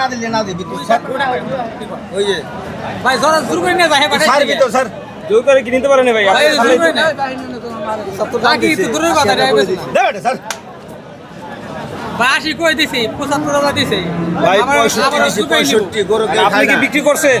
না দিলে না দিবি ওই যে। ভাই জরা শুরু করে নিয়ে যায় স্যার কি স্যার। জোর করে কি পারেন ভাই? করে বাকি তো দূরের কথা রে বেটা স্যার। বাসি কই দিছি? 75 টাকা দিছি। ভাই আমার পঁয়ষট্টি আবার দিছি, গরু আপনি কি বিক্রি করছেন?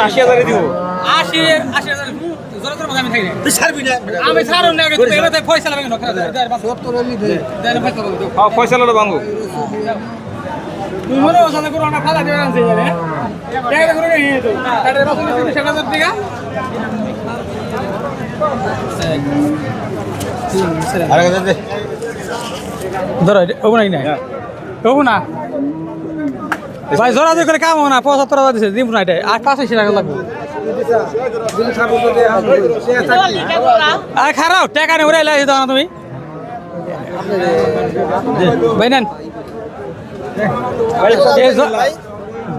আশি হাজারে দিব আশি আশি হাজার দেয় হ্যাঁ ফয়সালাটা ভাঙো মনে হয় সাথে করো না খালা দেবে আনছে জানে টাকা করে আরে দে। ধরো ওবো না নাই। ওবো না ভাই জোরা জোর করে কাম না পঁচাত্তর হাজার দিছে দিব না এটা। আর পাঁচাশি টাকা লাগবে। আর খারাপ টাকা নিয়ে উড়াই লাগছে না তুমি। ভাই নেন। এই জ-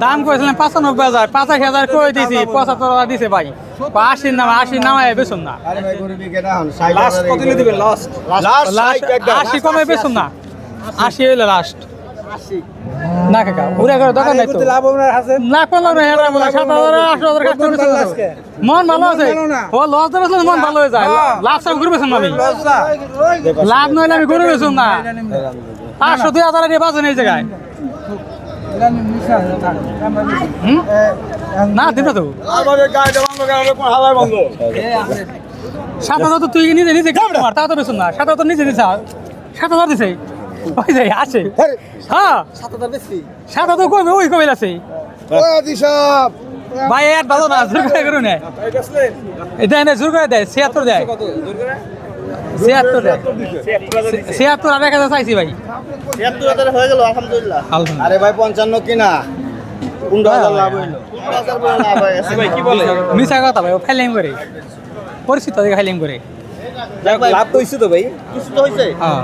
দাম করেছিলাম পাঁচানব্বই হাজার পঁচাশি হাজার করে দিয়েছি পঁচাত্তর হাজার দিছে ভাই। আশির নাম আশির নামায় বেসুন না। আশি কমে বেসুন না। আশি। হইলে লাস্ট না কাকা উড়ে করে দোকান নাই তো না হেরা বলে মন ভালো আছে। ও লস দেবে মন ভালো হয়ে যায়। লাভ সব আমি। লাভ নইলে আমি ঘুরে বেসুন না। আটশো দুই হাজার দিয়ে বাজে এই জায়গায়? না দিবে তো সাত হাজার তো তুই নিজে নিজে তা তো বেসুন না। সাত হাজার নিজে দিছে সাত হাজার দিছে। ওই যে আসে। হ্যাঁ। সাত হাজার কমে ওই কমে আছে। ভাই আর ভালো না জোর করে করুন এটা এনে জোর করে দেয় ছিয়াত্তর দেয়। ছিয়াত্তর ছিয়াত্তর আর এক হাজার চাইছি ভাই। আলহামদুলিল্লাহ। আরে ভাই পঞ্চান্ন কিনা? পনেরো হাজার লাভ ভাই কি বলে? মিশা কথা ভাই ও ফাইলিং করে। পরিচিত করে। লাভ তো হইছে তো ভাই। হ্যাঁ।